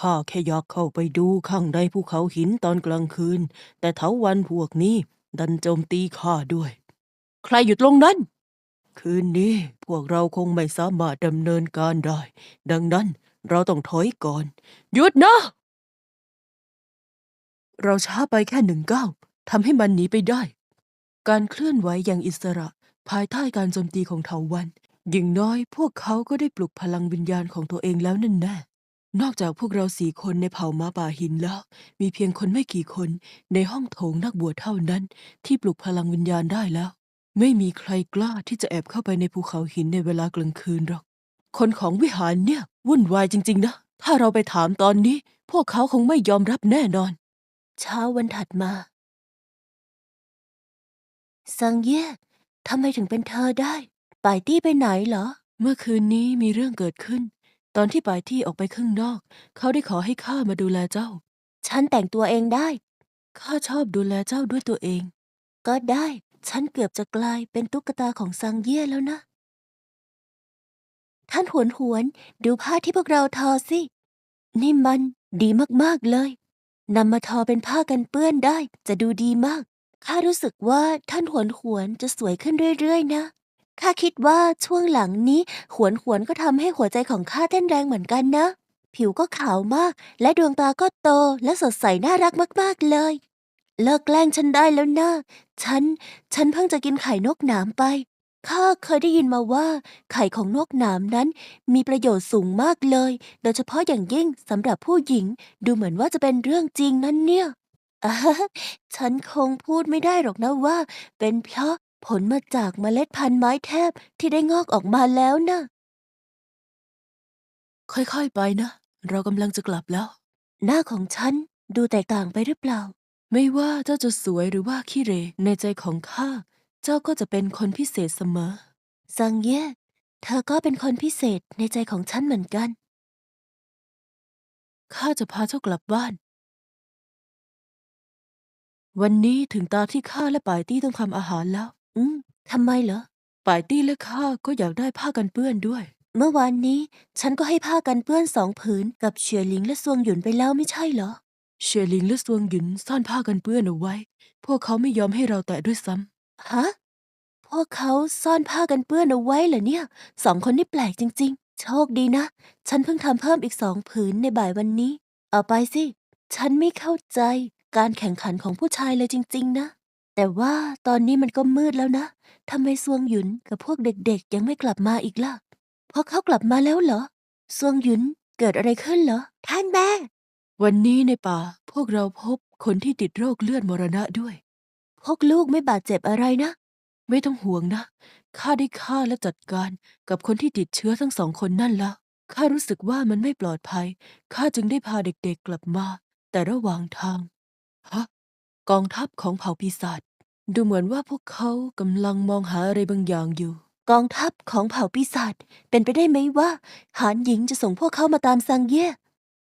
ข้าแค่อยากเข้าไปดูข้างในภูเขาหินตอนกลางคืน แต่เถาวันพวกนี้ ดันโจมตีข้าด้วย ใครอยู่ตรงนั้น คืนนี้พวกเราคงไม่สามารถดำเนินการได้ ดังนั้นเราต้องถอยก่อน หยุดนะ เราช้าไปแค่หนึ่งก้าวทำให้มันหนีไปได้ การเคลื่อนไหวอย่างอิสระ ภายใต้การโจมตีของเถาวันอย่างน้อยพวกเขาก็ได้ปลุกพลังวิญญาณของตัวเองแล้วนั่นแน่ นอกจากพวกเราสี่คนในเผ่าม้าป่าหินแล้ว มีเพียงคนไม่กี่คนในห้องโถงนักบวชเท่านั้น ที่ปลุกพลังวิญญาณได้แล้ว ไม่มีใครกล้าที่จะแอบเข้าไปในภูเขาหินในเวลากลางคืนหรอก คนของวิหารเนี่ย วุ่นวายจริง ๆ นะ ถ้าเราไปถามตอนนี้ พวกเขาคงไม่ยอมรับแน่นอน เช้าวันถัดมาซังเย่ทำไมถึงเป็นเธอได้ป่ายตี้ไปไหนเหรอ เมื่อคืนนี้มีเรื่องเกิดขึ้น ตอนที่ป่ายตี้ออกไปข้างนอก เขาได้ขอให้ข้ามาดูแลเจ้า ฉันแต่งตัวเองได้ ข้าชอบดูแลเจ้าด้วยตัวเอง ก็ได้ ฉันเกือบจะกลายเป็นตุ๊กตาของซังเย่แล้วนะ ท่านหวนหวน ดูผ้าที่พวกเราทอสิ นี่มันดีมากๆเลยนำมาทอเป็นผ้ากันเปื้อนได้จะดูดีมาก ข้ารู้สึกว่าท่านหวนหวนจะสวยขึ้นเรื่อยๆนะ ข้าคิดว่าช่วงหลังนี้หวนหวนก็ทำให้หัวใจของข้าเต้นแรงเหมือนกันนะ ผิวก็ขาวมาก และดวงตาก็โตและสดใสน่ารักมากๆเลย เลิกแกล้งฉันได้แล้วนะ ฉัน ฉันเพิ่งจะกินไข่นกหนามไป ข้าเคยได้ยินมาว่า ไข่ของนกหนามนั้น มีประโยชน์สูงมากเลย โดยเฉพาะอย่างยิ่งสำหรับผู้หญิง ดูเหมือนว่าจะเป็นเรื่องจริงนั่นเนี่ยฉันคงพูดไม่ได้หรอกนะว่า เป็นเพราะ ผลมาจากเมล็ดพันธุ์ไม้แทบที่ได้งอกออกมาแล้วนะ ค่อยๆไปนะ เรากำลังจะกลับแล้ว หน้าของฉันดูแตกต่างไปหรือเปล่า ไม่ว่าเจ้าจะสวยหรือว่าขี้เหรในใจของข้า เจ้าก็จะเป็นคนพิเศษเสมอ ซังเย่เธอก็เป็นคนพิเศษในใจของฉันเหมือนกัน ข้าจะพาเจ้ากลับบ้าน วันนี้ถึงตาที่ข้าและป่ายตี้ต้องทำอาหารแล้ว อืมทำไมเหรอป่ายตี้และข้าก็อยากได้ผ้ากันเปื้อนด้วย เมื่อวานนี้ ฉันก็ให้ผ้ากันเปื้อนสองผืนกับเฉียหลิงและซวงหยุนไปแล้วไม่ใช่เหรอ เฉียหลิงและซวงหยุนซ่อนผ้ากันเปื้อนเอาไว้ พวกเขาไม่ยอมให้เราแตะด้วยซ้ำฮะพวกเขาซ่อนผ้ากันเปื้อนเอาไว้เหรอเนี่ยสองคนนี่แปลกจริง ๆ โชคดีนะ ฉันเพิ่งทำเพิ่มอีกสองผืนในบ่ายวันนี้ เอาไปสิ ฉันไม่เข้าใจการแข่งขันของผู้ชายเลยจริง ๆ นะ แต่ว่าตอนนี้มันก็มืดแล้วนะทำไมซวงหยุนกับพวกเด็กๆ ยังไม่กลับมาอีกล่ะพวกเขากลับมาแล้วเหรอซวงหยุนเกิดอะไรขึ้นเหรอ ท่านแม่ วันนี้ในป่า พวกเราพบคนที่ติดโรคเลือดมรณะด้วย พวกลูกไม่บาดเจ็บอะไรนะ ไม่ต้องห่วงนะ ข้าได้ฆ่าและจัดการกับคนที่ติดเชื้อทั้งสองคนนั่นแล้ว ข้ารู้สึกว่ามันไม่ปลอดภัย ข้าจึงได้พาเด็กๆกลับมา แต่ระหว่างทาง ฮะ กองทัพของเผ่าปีศาจ ดูเหมือนว่าพวกเขากำลังมองหาอะไรบางอย่างอยู่ กองทัพของเผ่าปีศาจเป็นไปได้ไหมว่าหานหญิงจะส่งพวกเขามาตามซังเย่